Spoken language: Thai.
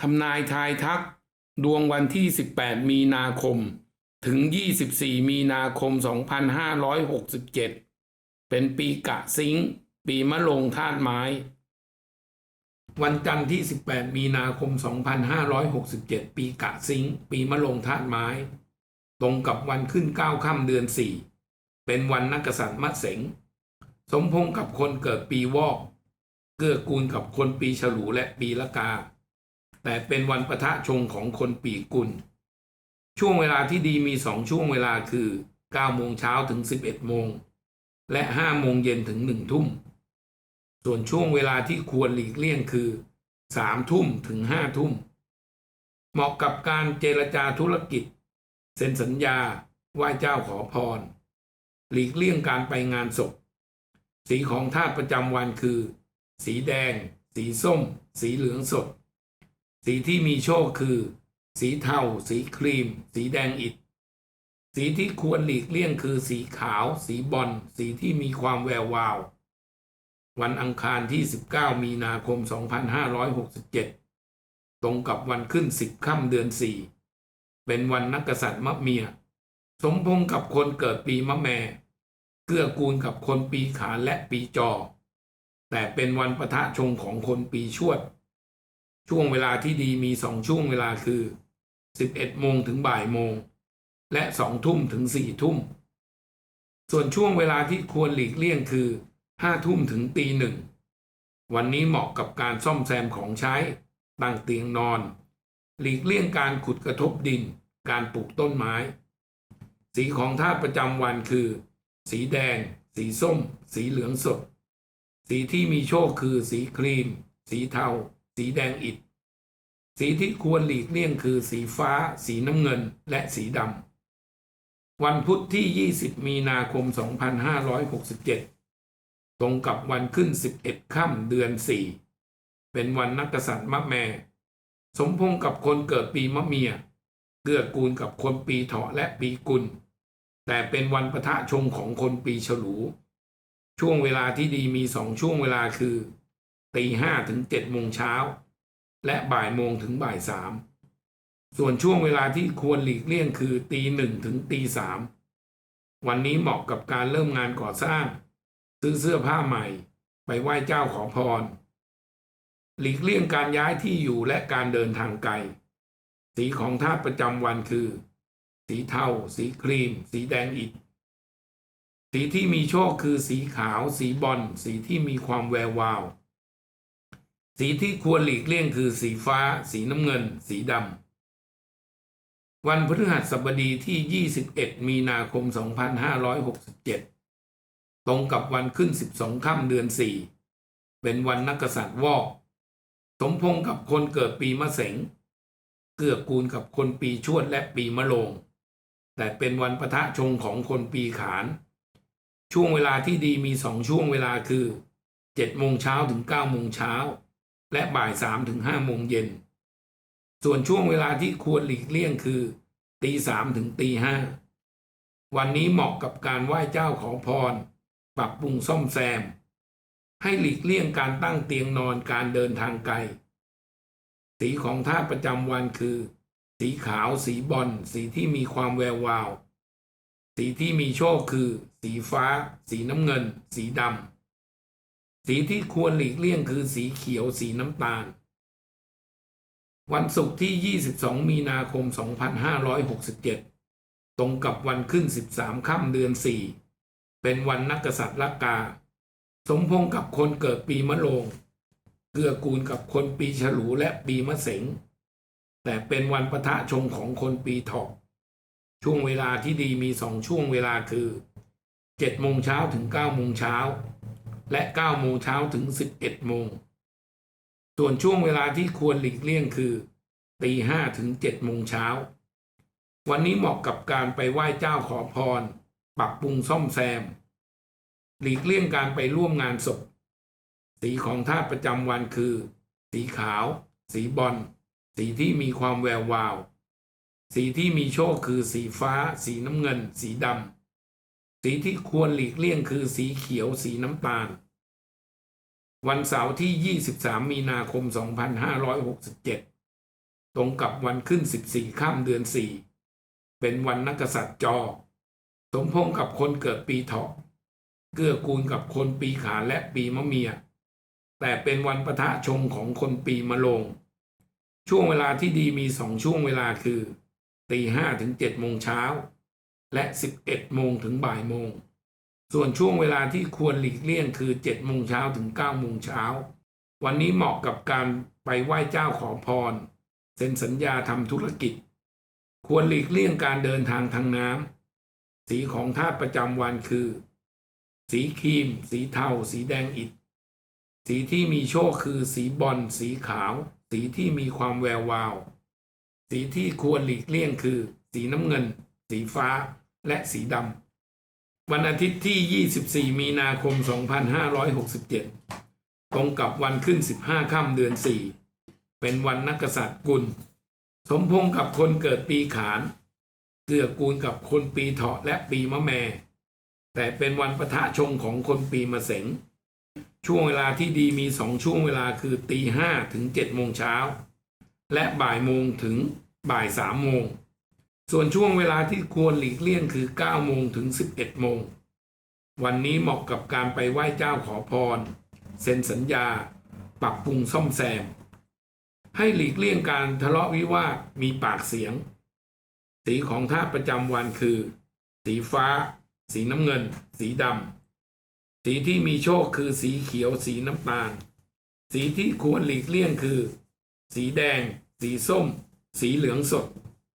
ทำนายทายทัก ดวงวันที่ 18 มีนาคม ถึง 24 มีนาคม 2567 เป็นปีกะซิงปีมะโรงธาตุไม้ วันจันทร์ที่ 18 มีนาคม 2567 ปีกะซิงปีมะโรงธาตุไม้ ตรงกับวันขึ้น 9 ค่ำเดือน 4 เป็นวันนักษัตริย์มะเสงสมพงษ์กับคนเกิดปีวอก เกื้อกูลกับคนปีฉลูและปีละกา แต่เป็นวันประทะชงของคนปีกุล ช่วงเวลาที่ดีมีสองช่วงเวลาคือ9โมงเช้าถึง 11โมง และ5โมงเย็นถึง1ทุ่ม ส่วนช่วงเวลาที่ควรหลีกเลี่ยงคือ3ทุ่มถึง5ทุ่ม เหมาะกับการเจรจาธุรกิจ เซ็นสัญญาไหว้เจ้าขอพร หลีกเลี่ยงการไปงานศพ สีของธาตุประจำวันคือ สีแดง สีส้ม สีเหลืองสด สีที่มีโชคคือ สีเทา สีครีม สีแดงอิฐสีที่ควรหลีกเลี่ยงคือสีขาว สีบอล สีที่มีความแวววาว วันอังคารที่ 19 มีนาคม 2567 ตรงกับวันขึ้น 10 ค่ำเดือน 4 เป็นวันนักกษัตริย์มะเมีย สมพงษ์กับคนเกิดปีมะแม่เกื้อกูลกับคนปีขานและปีจอ แต่เป็นวันประทะชงของคนปีชวด ช่วงเวลาที่ดีมีสองช่วงเวลาคือ 11 โมงถึงบ่ายโมง และสองทุ่มถึงสี่ทุ่ม ส่วนช่วงเวลาที่ควรหลีกเลี่ยงคือห้าทุ่มถึงตีหนึ่ง วันนี้เหมาะกับการซ่อมแซมของใช้ ตั้งเตียงนอน หลีกเลี่ยงการขุดกระทบดิน การปลูกต้นไม้ สีของธาตุประจำวันคือ สีแดง สีส้ม สีเหลืองสด สีที่มีโชคคือสีครีม สีเทา สีแดงอิฐสีที่ควรหลีกเลี่ยงคือสีฟ้า สีน้ำเงิน และสีดำ วันพุธที่ 20 มีนาคม 2567 ตรงกับวันขึ้น 11 ค่ำเดือน 4 เป็นวันนักษัตริย์มะแม่ สมพงษ์กับคนเกิดปีมะเมีย เกื้อกูลกับคนปีเถาะและปีกุล แต่เป็นวันประทะชงของคนปีฉลู ช่วงเวลาที่ดีมีสองช่วงเวลาคือ ตีห้าถึงเจ็ดโมงเช้า และบ่ายโมงถึงบ่ายสามส่วนช่วงเวลาที่ควรหลีกเลี่ยงคือตีหนึ่งถึงตีสามวันนี้เหมาะกับการเริ่มงานก่อสร้าง ซื้อเสื้อผ้าใหม่ ไปไหว้เจ้าขอพร หลีกเลี่ยงการย้ายที่อยู่และการเดินทางไกล สีของธาตุประจำวันคือ สีเทา สีครีม สีแดงอิฐสีที่มีโชคคือสีขาว สีบอลสีที่มีความแวววาว สีที่ควรหลีกเลี่ยงคือสีฟ้า สีน้ำเงิน สีดำ วันพฤหัสบดีที่ 21 มีนาคม 2567 ตรงกับวันขึ้น 12 ค่ำเดือน 4 เป็นวันนักษัตริย์วอก สมพงษ์กับคนเกิดปีมะเสง เกื้อกูลกับคนปีชวดและปีมะโรงแต่เป็นวันประทะชงของคนปีขาน ช่วงเวลาที่ดีมีสองช่วงเวลาคือ7โมงเช้าถึง9โมงเช้า และบ่าย3ถึง5โมงเย็น ส่วนช่วงเวลาที่ควรหลีกเลี่ยงคือตีสามถึงตีห้าวันนี้เหมาะกับการไหว้เจ้าขอพร ปรับปรุงซ่อมแซม ให้หลีกเลี่ยงการตั้งเตียงนอนการเดินทางไกล สีของธาตุประจำวันคือ สีขาว สีบอลสีที่มีความแวววาว สีที่มีโชคคือ สีฟ้า สีน้ำเงิน สีดำ สีที่ควรหลีกเลี่ยงคือสีเขียวสีน้ำตาล วันศุกร์ที่ 22 มีนาคม 2567 ตรงกับวันขึ้น 13 ค่ำเดือน 4 เป็นวันนักกษัตริย์ละกา สมพงษ์กับคนเกิดปีมะโรงเกื้อกูลกับคนปีฉลูและปีมะเสงแต่เป็นวันประทะชงของคนปีถาะช่วงเวลาที่ดีมีสองช่วงเวลาคือ7โมงเช้าถึง9โมงเช้า และ 9 โมงเช้าถึง 11 โมง ส่วนช่วงเวลาที่ควรหลีกเลี่ยงคือตีห้าถึงเจ็ดโมงเช้า วันนี้เหมาะกับการไปไหว้เจ้าขอพร ปรับปรุงซ่อมแซม หลีกเลี่ยงการไปร่วมงานศพ สีของธาตุประจำวันคือ สีขาว สีบอล สีที่มีความแวววาว สีที่มีโชคคือสีฟ้า สีน้ำเงิน สีดำ สีที่ควรหลีกเลี่ยงคือสีเขียวสีน้ำตาล วันเสาร์ที่ 23 มีนาคม 2567 ตรงกับวันขึ้น 14 ข้ามเดือน 4 เป็นวันนักษัตริย์จอ สมพงษ์กับคนเกิดปีเถาะเกื้อกูลกับคนปีขานและปีมะเมีย แต่เป็นวันประทะชงของคนปีมะโรงช่วงเวลาที่ดีมีสองช่วงเวลาคือตีห้าถึงเจ็ดโมงเช้า และสิบเอ็ดโมงถึงบ่ายโมง ส่วนช่วงเวลาที่ควรหลีกเลี่ยงคือเจ็ดโมงเช้าถึงเก้าโมงเช้า วันนี้เหมาะกับการไปไหว้เจ้าขอพร เซ็นสัญญาทำธุรกิจ ควรหลีกเลี่ยงการเดินทางทางน้ำ สีของธาตุประจำวันคือ สีครีม สีเทา สีแดงอิฐ สีที่มีโชคคือสีบอล สีขาว สีที่มีความแวววาว สีที่ควรหลีกเลี่ยงคือ สีน้ำเงิน สีฟ้าและสีดำวันอาทิตย์ที่ 24 มีนาคม 2567 ตรงกับวันขึ้น 15 ค่ำเดือน 4 เป็นวันนักษัตริย์กุล สมพงษ์กับคนเกิดปีขาน เกื้อกูลกับคนปีเถาะและปีมะแม แต่เป็นวันประทะชงของคนปีมะเสงช่วงเวลาที่ดีมีสองช่วงเวลาคือตีห้าถึงเจ็ดโมงเช้า และบ่ายโมงถึงบ่ายสามโมง ส่วนช่วงเวลาที่ควรหลีกเลี่ยงคือ 9 โมงถึง 11 โมง วันนี้เหมาะกับการไปไหว้เจ้าขอพร เซ็นสัญญา ปรับปรุงซ่อมแซม ให้หลีกเลี่ยงการทะเลาะวิวาทมีปากเสียง สีของธาตุประจำวันคือ สีฟ้า สีน้ำเงิน สีดำ สีที่มีโชคคือสีเขียว สีน้ำตาล สีที่ควรหลีกเลี่ยงคือ สีแดง สีส้ม สีเหลืองสด